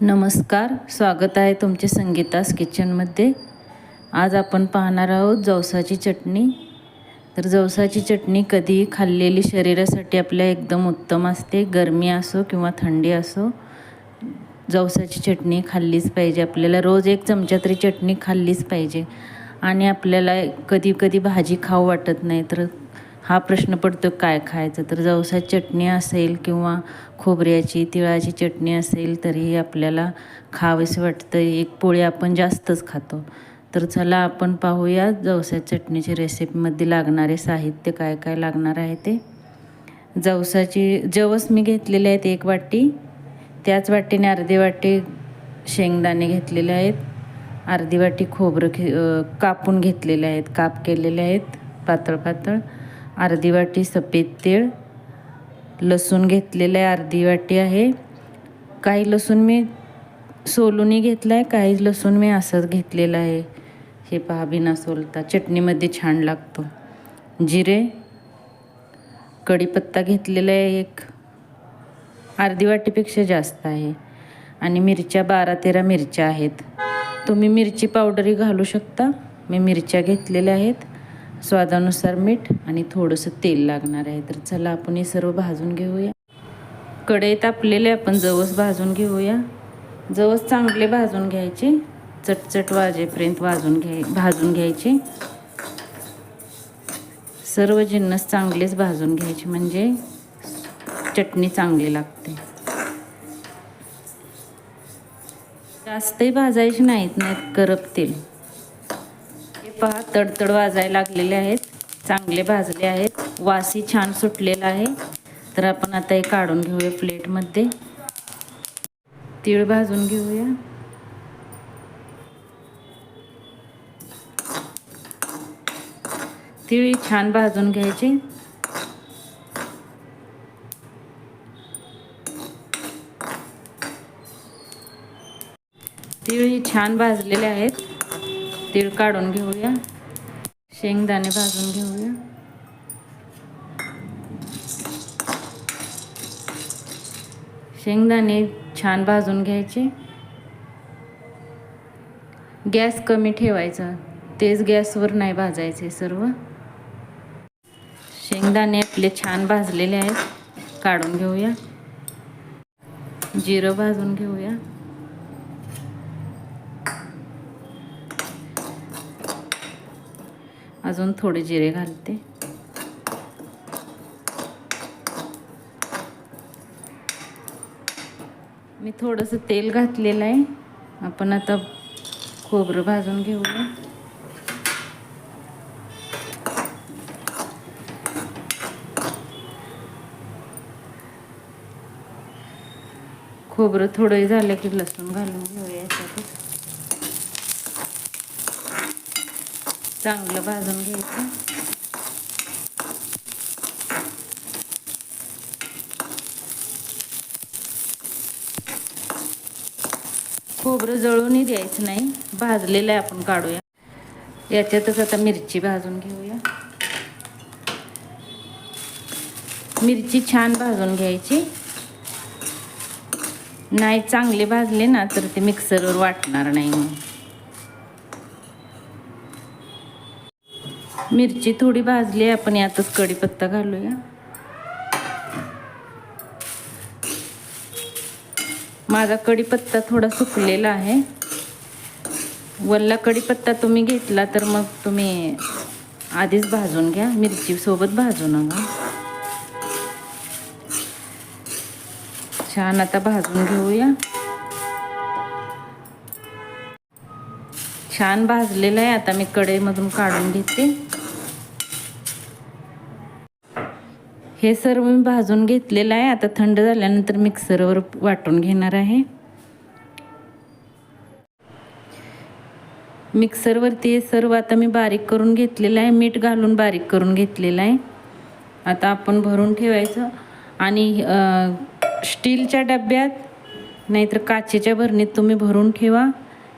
नमस्कार स्वागत आहे तुमचे संगीतास किचनमध्ये. आज आपण पाहणार आहोत जवसाची चटणी. तर जवसाची चटणी कधीही खाल्लेली शरीरासाठी आपल्या एकदम उत्तम असते. गरमी असो किंवा थंडी असो जवसाची चटणी खाल्लीच पाहिजे. आपल्याला रोज एक चमचा तरी चटणी खाल्लीच पाहिजे. आणि आपल्याला कधी कधी भाजी खाऊ वाटत नाही तर हा प्रश्न पडतो काय खायचं? तर जवसा चटणी असेल किंवा खोबऱ्याची तिळाची चटणी असेल तरीही आपल्याला खावेसे वाटतं. एक पोळी आपण जास्तच खातो. तर चला आपण पाहूया जवसा चटणीची रेसिपीमध्ये लागणारे साहित्य काय काय लागणार आहे ते. जवसाची जवस मी घेतलेले आहेत एक वाटी. त्याच वाटीने अर्धी वाटी शेंगदाणे घेतलेले आहेत. अर्धी वाटी खोबरं घे कापून घेतलेले आहेत. काप केलेले आहेत. पातळ पातळ. अर्धी वाटी सफेद तीळ लसूण घेतलेलं आहे अर्धी वाटी आहे. काही लसूण मी सोलूनही घेतलं आहे काही लसूण मी असंच घेतलेलं आहे. हे पहा बिना सोलता. चटणीमध्ये छान लागतो. जिरे कढीपत्ता घेतलेला आहे एक. अर्धी वाटीपेक्षा जास्त आहे. आणि मिरच्या बारा तेरा मिरच्या आहेत. तुम्ही मिरची पावडरही घालू शकता. मी मिरच्या घेतलेल्या आहेत. स्वादानुसार मीठ आणि थोडंसं तेल लागणार आहे. तर चला आपण हे सर्व भाजून घेऊया. कढई आपलेले आपण जवस भाजून घेऊया. जवस चांगले भाजून घ्यायचे. चटचट वाजेपर्यंत वाजून घ्याय भाजून घ्यायचे. सर्व जिन्नस चांगलेच भाजून घ्यायचे म्हणजे चटणी चांगली लागते. जास्तही भाजायचे नाहीत नाहीत करपतील. पहा तडतड वाजायला लागलेले आहेत. चांगले भाजले आहेत. वासी छान सुटलेला आहे. तर आपण आता हे काढून घेऊया प्लेटमध्ये. तीळ भाजून घेऊया. तिळी छान भाजून घ्यायचे. तिळी छान भाजलेले आहेत. तीळ काढून घेऊया. शेंगदाणे भाजून घेऊया. शेंगदाणे छान भाजून घ्यायचे. गॅस कमी ठेवायचा. तेच गॅसवर नाही भाजायचे सर्व. शेंगदाणे आपले छान भाजलेले आहेत. काढून घेऊया. जिरं भाजून घेऊया. अजून थोडे जिरे घालते. मी थोडंसं तेल घातलेलं आहे. आपण आता खोबरं भाजून घेऊया. खोबरं थोडं झालं की लसूण घालून घेऊया चांगलं भाजून घ्यायचं. खोबरं जळूनही द्यायचं नाही भाजलेलं आहे आपण काढूया. याच्यातच आता मिरची भाजून घेऊया. मिरची छान भाजून घ्यायची. नाही चांगले भाजले ना तर ते मिक्सरवर वाटणार नाही मग. मिरची थोडी भाजली आहे. आपण यातच कढीपत्ता घालूया. माझा कढीपत्ता थोडा सुकलेला आहे. वल्ला कढीपत्ता तुम्ही घेतला तर मग तुम्ही आधीच भाजून घ्या. मिरचीसोबत भाजू नका. छान आता भाजून घेऊया. छान भाजलेलं आहे. आता मी कढईमधून काढून घेते. हे सर्व मी भाजून घेतलेलं आहे. आता थंड झाल्यानंतर मिक्सरवर वाटून घेणार आहे. मिक्सरवरती हे सर्व आता मी बारीक करून घेतलेलं आहे. मीठ घालून बारीक करून घेतलेलं आहे. आता आपण भरून ठेवायचं. आणि स्टीलच्या डब्यात नाहीतर काचेच्या भरणीत तुम्ही भरून ठेवा.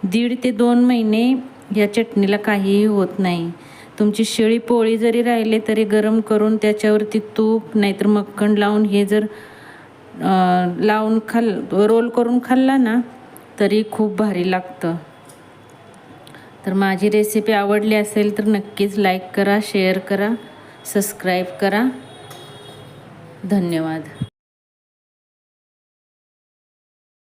दीड ते दोन महिने या चटणीला काहीही होत नाही. तुमची शिळी पोळी जरी राहिले तरी गरम करून त्याच्यावरती तूप नाहीतर मक्खण लावून हे जर लावून खाल रोल करून खाल्ला ना तरी खूप भारी लागतं. तर माझी रेसिपी आवडली असेल तर नक्कीच लाईक करा शेअर करा सबस्क्राईब करा. धन्यवाद.